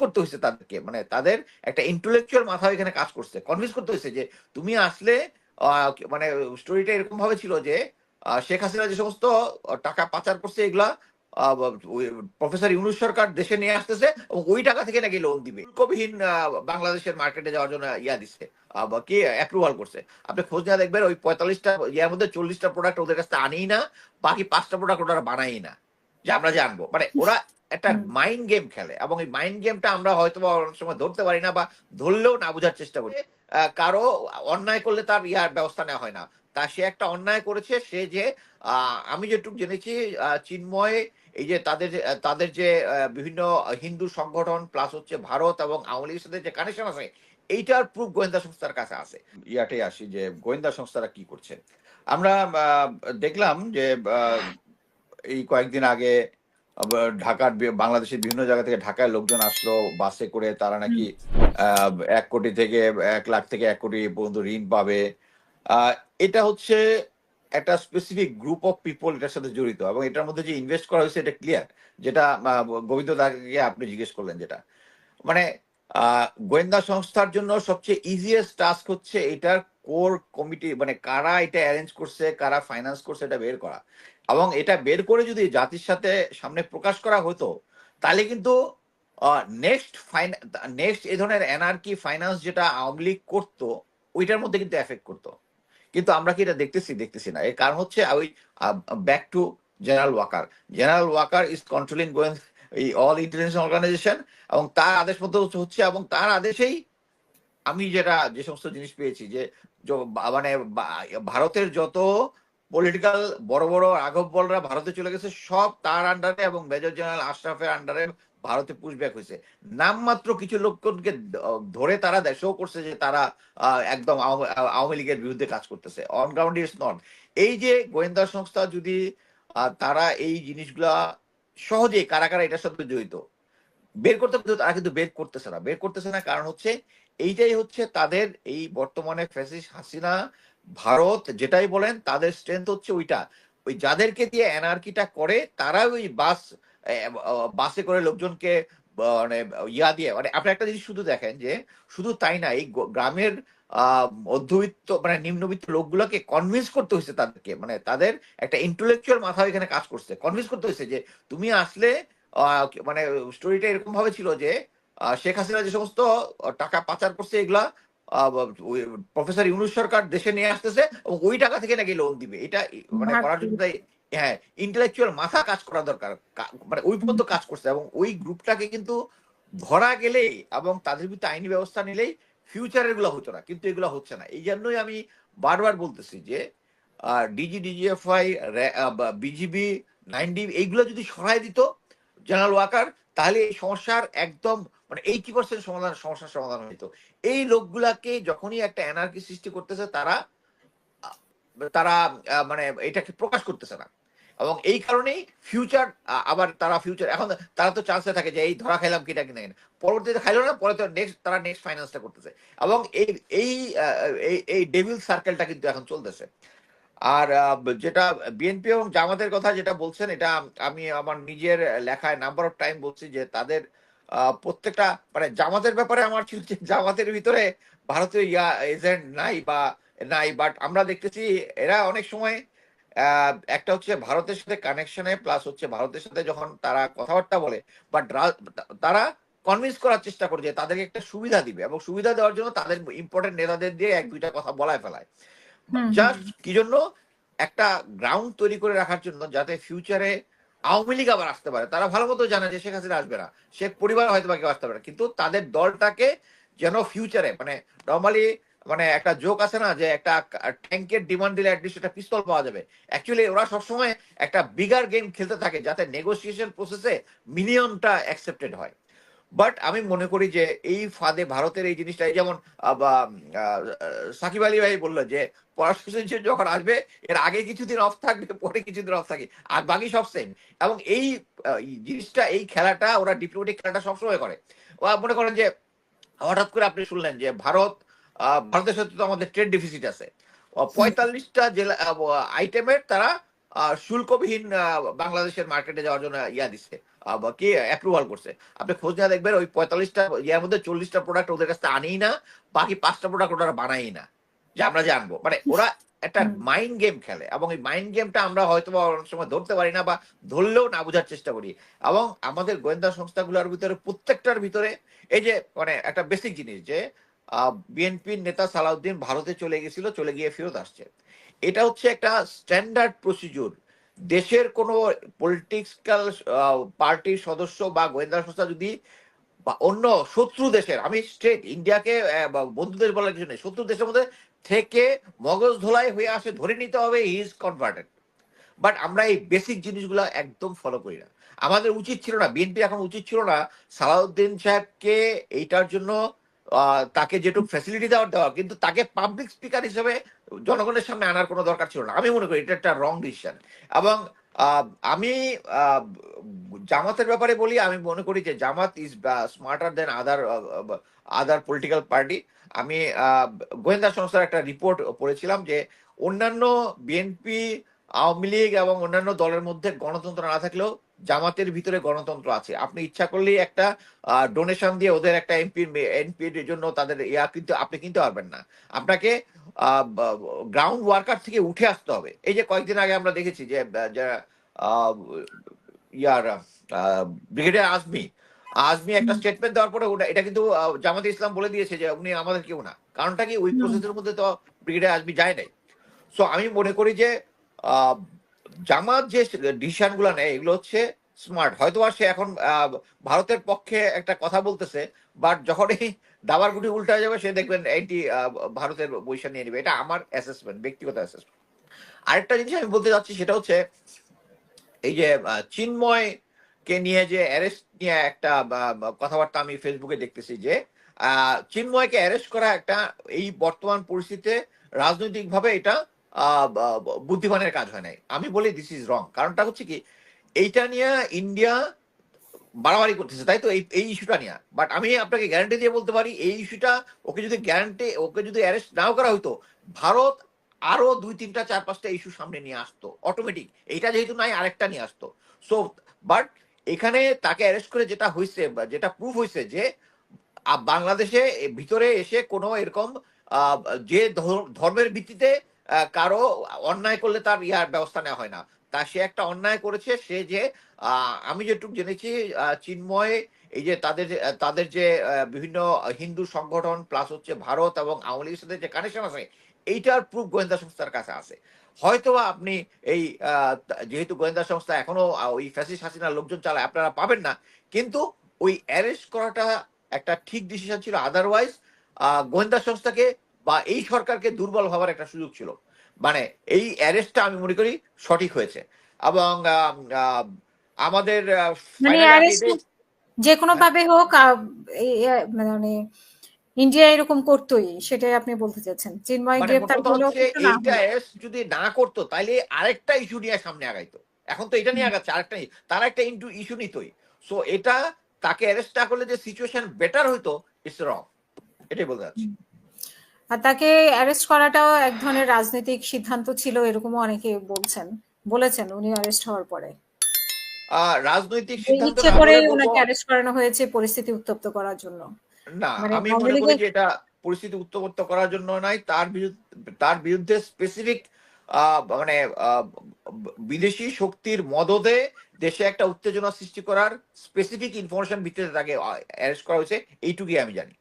করতে হয়েছে তাদেরকে। মানে তাদের একটা ইন্টেলেকচুয়াল মাথা এখানে কাজ করছে। কনভিন্স করতে হয়েছে যে, তুমি আসলে মানে স্টোরিটা এরকম ভাবে ছিল যে শেখ হাসিনা যে সমস্ত টাকা পাচার করছে এগুলা প্রফেসর ইউনুস সরকার দেশে নিয়ে আসতেছে এবং ওই টাকা থেকে নাকি লোন দিবে। শুল্কবিহীন বাংলাদেশের মার্কেটে যাওয়ার জন্য ইয়া দিচ্ছে কি অ্যাপ্রুভাল করছে। আপনি খোঁজ নিয়ে দেখবেন ওই পঁয়তাল্লিশটা ইয়ার মধ্যে চল্লিশটা প্রোডাক্ট ওদের কাছে আনেই না, বাকি পাঁচটা প্রোডাক্ট ওরা বানাই না। যে আমরা জানব। মানে ওরা একটা মাইন্ড গেম খেলে এবং এই মাইন্ড গেমটা আমরা হয়তো বা অনেক সময় ধরতে পারি না বা ধরলেও না বোঝার চেষ্টা করি। কারও অন্যায় করলে তার ইয়ার ব্যবস্থা নেওয়া হয় না। তা সে একটা অন্যায় করেছে সে যে আমি যেটুকু জেনেছি চিন্ময় এই যে তাদের তাদের যে বিভিন্ন হিন্দু সংগঠন প্লাস হচ্ছে ভারত এবং আওয়ামী লীগের সাথে যে কানেকশন আছে এইটার প্রুফ গোয়েন্দা সংস্থার কাছে আছে। ইয়াতে আসি যে গোয়েন্দা সংস্থারা কি করছে। আমরা দেখলাম যে এই কয়েকদিন আগে ঢাকার বাংলাদেশের বিভিন্ন জায়গা থেকে ঢাকায় লোকজন আসলো বাসে করে তারা নাকি এক কোটি থেকে এক লাখ থেকে এক কোটি পর্যন্ত ঋণ পাবে। এটা হচ্ছে একটা স্পেসিফিক গ্রুপ অফ পিপল এটার সাথে জড়িত এবং এটার মধ্যে যে ইনভেস্ট করা হয়েছে এটা ক্লিয়ার যেটা গোবিন্দ দাকে আপনি জিজ্ঞেস করলেন যেটা। মানে আহ, গোয়েন্দা সংস্থার জন্য সবচেয়ে ইজিয়েস্ট টাস্ক হচ্ছে এটার কোর কমিটি মানে কারা এটা অ্যারেঞ্জ করছে কারা ফাইন্যান্স করছে এটা বের করা। এবং এটা বের করে যদি জাতির সাথে সামনে প্রকাশ করা হতো, তাহলে কিন্তু নেক্সট ফাইন নেক্সট এই ধরনের এনআরকি ফাইন্যান্স যেটা আওয়ামী লীগ করতো, ওইটার মধ্যে কিন্তু এফেক্ট করতো। কিন্তু আমরা কি এটা দেখতেছি? দেখতেছি না। এর কারণ হচ্ছে, ওই back to general Waker general Waker is controlling এই অল ইন্টারন্যাশনাল অর্গানাইজেশন এবং তার আদেশ মতো হচ্ছে এবং তার আদেশেই আমি যেটা, যে সমস্ত জিনিস পেয়েছি, যে মানে ভারতের যত পলিটিক্যাল বড় বড় রাঘব বলরা ভারতে চলে গেছে, সব তার আন্ডারে এবং মেজর জেনারেল আশরাফের আন্ডারে ভারতে পুশব্যাক হয়েছে। নামমাত্র কিছু লোককে ধরে তারা দেশেও করছে যে তারা একদম আওয়ামী লীগের বিরুদ্ধে কাজ করতেছে। অন গ্রাউন্ড ইজ নট এই যে গোয়েন্দা সংস্থা যদি তারা এই জিনিসগুলা সহজেই কারা কারা এটার সাথে জড়িত, বের করতে তারা কিন্তু বের করতেছে না। বের করতেছে না কারণ হচ্ছে, এইটাই হচ্ছে তাদের এই বর্তমানে ফ্যাসিস হাসিনা ভারত যেটাই বলেন, তাদের স্ট্রেংথ হচ্ছে ওইটা। ওই যাদেরকে দিয়ে এনআরকিটা করে তারা ওই বাস বাসে করে লোকজনকে মানে ইয়া দিয়ে মানে আপনি একটা জিনিস শুধু দেখেন যে, শুধু তাই না, এই গ্রামের মধ্যবিত্ত মানে নিম্নবিত্ত লোকগুলোকে কনভিন্স করতে হয়েছে তাদেরকে। মানে তাদের একটা ইন্টেলেকচুয়াল মাথা এখানে কাজ করছে। কনভিন্স করতে হয়েছে যে, তুমি আসলে মানে স্টোরিটা এরকম ভাবে ছিল যে শেখ হাসিনা যে সমস্ত টাকা পাচার করছে এগুলা প্রফেসর ইউনুস সরকার দেশে নিয়ে আসতেছে এবং ওই টাকা থেকে নাকি লোন দিবে। এটা মানে করার জন্য হ্যাঁ ইন্টেলেকচুয়াল মাথা কাজ করা দরকার মানে ওই পর্যন্ত কাজ করছে এবং ওই গ্রুপটাকে কিন্তু ধরা গেলেই এবং তাদের ভিতরে আইনি ব্যবস্থা নিলেই ফিউচারেরগুলো হতো না কিন্তু এগুলো হচ্ছে না। এই জন্যই আমি বারবার বলতেছি যে DG DGFI BGB nine D এইগুলো যদি সরাই দিত জেনারেল ওয়াকার তাহলে এই সমস্যার একদম মানে এইটি পার্সেন্ট সমাধান, সমস্যার সমাধান হইতো এই লোকগুলাকে যখনই একটা এনার্কি সৃষ্টি করতেছে, তারা তারা মানে এটাকে প্রকাশ করতেছে না। এবং এই কারণেই ফিউচার আবার তারা ফিউচার এখন তারা তো চান্সে থাকে যে এই ধরা খাইলাম কিটা কিনা কিনা। পরবর্তীতে খাইলো না, পরে তো নেক্সট তারা নেক্সট ফাইন্যান্সটা করতেছে। এবং এই এই এই ডেভিল সার্কেলটা কিন্তু এখন চলতেছে। আর যেটা বিএনপি এবং জামাতের কথা যেটা বলছেন, এটা আমি আমার নিজের লেখায় নাম্বার অফ টাইম বলছি যে তাদের প্রত্যেকটা মানে জামাতের ব্যাপারে আমার যে জামাতের ভিতরে ভারতীয় ইয়া এজেন্ট নাই বা নাই বাট আমরা দেখতেছি এরা অনেক সময় একটা হচ্ছে ভারতের সাথে কানেকশনে প্লাস হচ্ছে ভারতের সাথে যখন তারা কথাবার্তা বলে বাট তারা কনভিন্স করার চেষ্টা করে যে তাদেরকে একটা সুবিধা দিবে এবং সুবিধা দেওয়ার জন্য তাদের ইম্পর্টেন্ট নেতাদের দিয়ে এক দুইটা কথা বলায় ফেলায়। জাস্ট কি জন্য? একটা গ্রাউন্ড তৈরি করে রাখার জন্য যাতে ফিউচারে আওয়ামী লীগ আবার আসতে পারে। তারা ভালো মতো জানে যে শেখ হাসিনা আসবে না। শেখ পরিবার হয়তো বা কেউ আসতে পারে। কিন্তু তাদের দলটাকে যেন ফিউচারে মানে নর্মালি মানে একটা জোক আছে না যে একটা ট্যাঙ্কের ডিমান্ড দিলে অ্যাটলিস্ট একটা পিস্তল পাওয়া যাবে। অ্যাকচুয়ালি ওরা সবসময় একটা বিগার গেম খেলতে থাকে যাতে নেগোসিয়েশন প্রসেসে মিনিমামটা অ্যাকসেপ্টেড হয়। বাট আমি মনে করি যে এই ফাঁদে ভারতের এই জিনিসটা যেমন সাকিব আলী ভাই বলল যে পড়াশোনা যখন আসবে, এর আগে কিছুদিন অফ থাকবে, পরে কিছুদিন অফ থাকে, আর বাকি সব সেম এবং এই জিনিসটা, এই খেলাটা, ওরা ডিপ্লোমেটিক খেলাটা সবসময় করে। ওরা মনে করেন যে, হঠাৎ করে আপনি শুনলেন যে, ভারত ভারতের সাথে তো আমাদের ট্রেড ডিফিসিট আছে। পঁয়তাল্লিশটা জেলা আইটেমের তারা শুল্কবিহীন বাংলাদেশের মার্কেটে যাওয়ার জন্য ইয়া দিচ্ছে কি অ্যাপ্রুভাল করছে। আপনি খোঁজ নিয়ে দেখবেন ওই পঁয়তাল্লিশটা ইয়ার মধ্যে চল্লিশটা প্রোডাক্ট ওদের কাছে আনেই না বাকি পাঁচটা প্রোডাক্ট ওরা বানাই না। যে আমরা জানব মানে ওরা একটা মাইন্ড গেম খেলে এবং এই মাইন্ড গেমটা আমরা হয়তো বা অনেক সময় ধরতে পারি না বা ধরলেও না বোঝার চেষ্টা করি। এবং আমাদের গোয়েন্দা সংস্থাগুলোর ভিতরে প্রত্যেকটার ভিতরে এই যে মানে একটা বেসিক জিনিস যে বিএনপির নেতা সালাউদ্দিন ভারতে চলে গেছিল চলে গিয়ে ফেরত আসছে। এটা হচ্ছে একটা স্ট্যান্ডার্ড প্রসিডিউর দেশের কোনো পলিটিক্যাল পার্টির সদস্য বা গোয়েন্দা সংস্থা যদি বা অন্য শত্রু দেশের, আমি স্টেট ইন্ডিয়াকে বন্ধু দেশ বলার কিছু নেই, শত্রু দেশের মধ্যে থেকে মগজ ধোলাই হয়ে আসে, ধরে নিতে হবে ইজ কনভার্টেড বাট আমরা এই বেসিক জিনিসগুলো একদম ফলো করি না। আমাদের উচিত ছিল না বিএনপি এখন উচিত ছিল না, সালাউদ্দিন সাহেবকে এইটার জন্য তাকে যেটুকু ফ্যাসিলিটি দেওয়ার দেওয়া, কিন্তু তাকে পাবলিক স্পিকার হিসেবে জনগণের সামনে আনার কোনো দরকার ছিল না। আমি মনে করি এটা একটা রং ডিসিশন এবং আমি জামাতের ব্যাপারে বলি, আমি মনে করি যে Jamaat is smarter than other other political party আমি গোয়েন্দা সংস্থার একটা রিপোর্ট পড়েছিলাম যে অন্যান্য বিএনপি আওয়ামী লীগ এবং অন্যান্য দলের মধ্যে গণতন্ত্র না থাকলেও জামাতের ভিতরে গণতন্ত্র আছে। আপনি ইচ্ছা করলেই একটা ডোনেশন দিয়ে ওদের একটা এমপি এনপির জন্য তাদের ইয়া কিন্তু আপনি কিনতে পারবেন না। আপনাকে গ্রাউন্ড ওয়ার্কার থেকে উঠে আসতে হবে। এই যে কয়েকদিন আগে আমরা দেখেছি যে যারা ইয়ার ব্রিগেডিয়ার আজমি আজমি একটা স্টেটমেন্ট দেওয়ার পরে ওটা এটা কিন্তু জামাতে ইসলাম বলে দিয়েছে যে উনি আমাদের কেউ না। কারণটা কি? ওই প্রসেসের মধ্যে তো ব্রিগেডিয়ার আজমি যায় নাই। সো আমি মনে করি যে আহ, জামাত যে ডিসিশনগুলো নেয়, এগুলো হচ্ছে স্মার্ট হয়তো আর সে এখন ভারতের পক্ষে একটা কথা বলতেছে বাট যখনই দাবার গুটি উল্টা যাবে, সে দেখবেন এইটি ভারতের পয়সা নিয়ে নেবে। এটা আমার অ্যাসেসমেন্ট ব্যক্তিগত অ্যাসেসমেন্ট আরেকটা জিনিস আমি বলতে চাচ্ছি, সেটা হচ্ছে এই যে চিন্ময় কে নিয়ে যে অ্যারেস্ট নিয়ে একটা কথাবার্তা আমি ফেসবুকে দেখতেছি যে চিন্ময়কে অ্যারেস্ট করা একটা এই বর্তমান পরিস্থিতিতে রাজনৈতিকভাবে এটা বুদ্ধিমানের কাজ হয় নাই। আমি বলি দিস ইজ রং কারণটা হচ্ছে কি, এইটা নিয়ে ইন্ডিয়া বাড়াবাড়ি করতেছে, তাই তো? এই এই ইস্যুটা নিয়ে। বাট আমি আপনাকে গ্যারান্টি দিয়ে বলতে পারি, এই ইস্যুটা ওকে যদি গ্যারান্টি ওকে যদি অ্যারেস্ট নাও করা হতো ভারত আরও দুই, তিনটা, চার, পাঁচটা ইস্যু সামনে নিয়ে আসতো। অটোমেটিক এইটা যেহেতু নাই, আরেকটা নিয়ে আসতো। সো বাট এখানে তাকে অ্যারেস্ট করে যেটা হয়েছে যেটা প্রুফ হয়েছে যে বাংলাদেশে ভিতরে এসে কোনো এরকম যে ধর- ধর্মের ভিত্তিতে কারও অন্যায় করলে তার ইয়ার ব্যবস্থা নেওয়া হয় না। তা সে একটা অন্যায় করেছে, সে যে আমি যেটুকু জেনেছি চিন্ময়, এই যে তাদের তাদের যে বিভিন্ন হিন্দু সংগঠন প্লাস হচ্ছে ভারত এবং আওয়ামী লীগের সাথে যে কানেকশন আছে, এইটার প্রুফ গোয়েন্দা সংস্থার কাছে আছে। হয়তোবা আপনি এই যেহেতু গোয়েন্দা সংস্থা এখনও ওই ফ্যাসিস হাসিনার লোকজন চালায়, আপনারা পাবেন না। কিন্তু ওই অ্যারেস্ট করাটা একটা ঠিক ডিসিশন ছিল। আদারওয়াইজ গোয়েন্দা সংস্থাকে বা এই সরকারকে দুর্বল হওয়ার একটা সুযোগ ছিল। মানে এই অ্যারেস্টটা আমি মনে করি সঠিক হয়েছে। এবং আমাদের মানে যে কোনো ভাবে হোক এ- মানে ইন্ডিয়া এরকম করতোই সেটাই আপনি বলতে চাচ্ছেন। চিন্ময় হলেও। এস যদি না করতো তাইলে আরেকটা ইস্যু নিয়ে সামনে আগাইতো। এখন তো এটা নিয়ে আগাচ্ছে আরেকটা তারা একটা ইন্টু ইস্যু নিতই। সো এটা তাকে অ্যারেস্ট না করলে যে সিচুয়েশন বেটার হইতো ইটস রং এটাই বলতে চাচ্ছি। আর তাকে অ্যারেস্ট করাটাও এক ধরনের রাজনৈতিক সিদ্ধান্ত ছিল এরকমও অনেকে বলছেন বলেছেন উনি অ্যারেস্ট হওয়ার পরে। রাজনৈতিক সিদ্ধান্ত ইচ্ছে করে ওনাকে অ্যারেস্ট করানো হয়েছে পরিস্থিতি উত্তপ্ত করার জন্য। না মানে আমি মনে করি যে এটা পরিস্থিতি উত্তমত্ব করার জন্য নয় তার বিরুদ্ধে তার বিরুদ্ধে স্পেসিফিক মানে বিদেশি শক্তির মদদে দেশে একটা উত্তেজনা সৃষ্টি করার স্পেসিফিক ইনফরমেশন ভিত্তিতে তাকে অ্যারেস্ট করা হয়েছে এইটুকুই আমি জানি।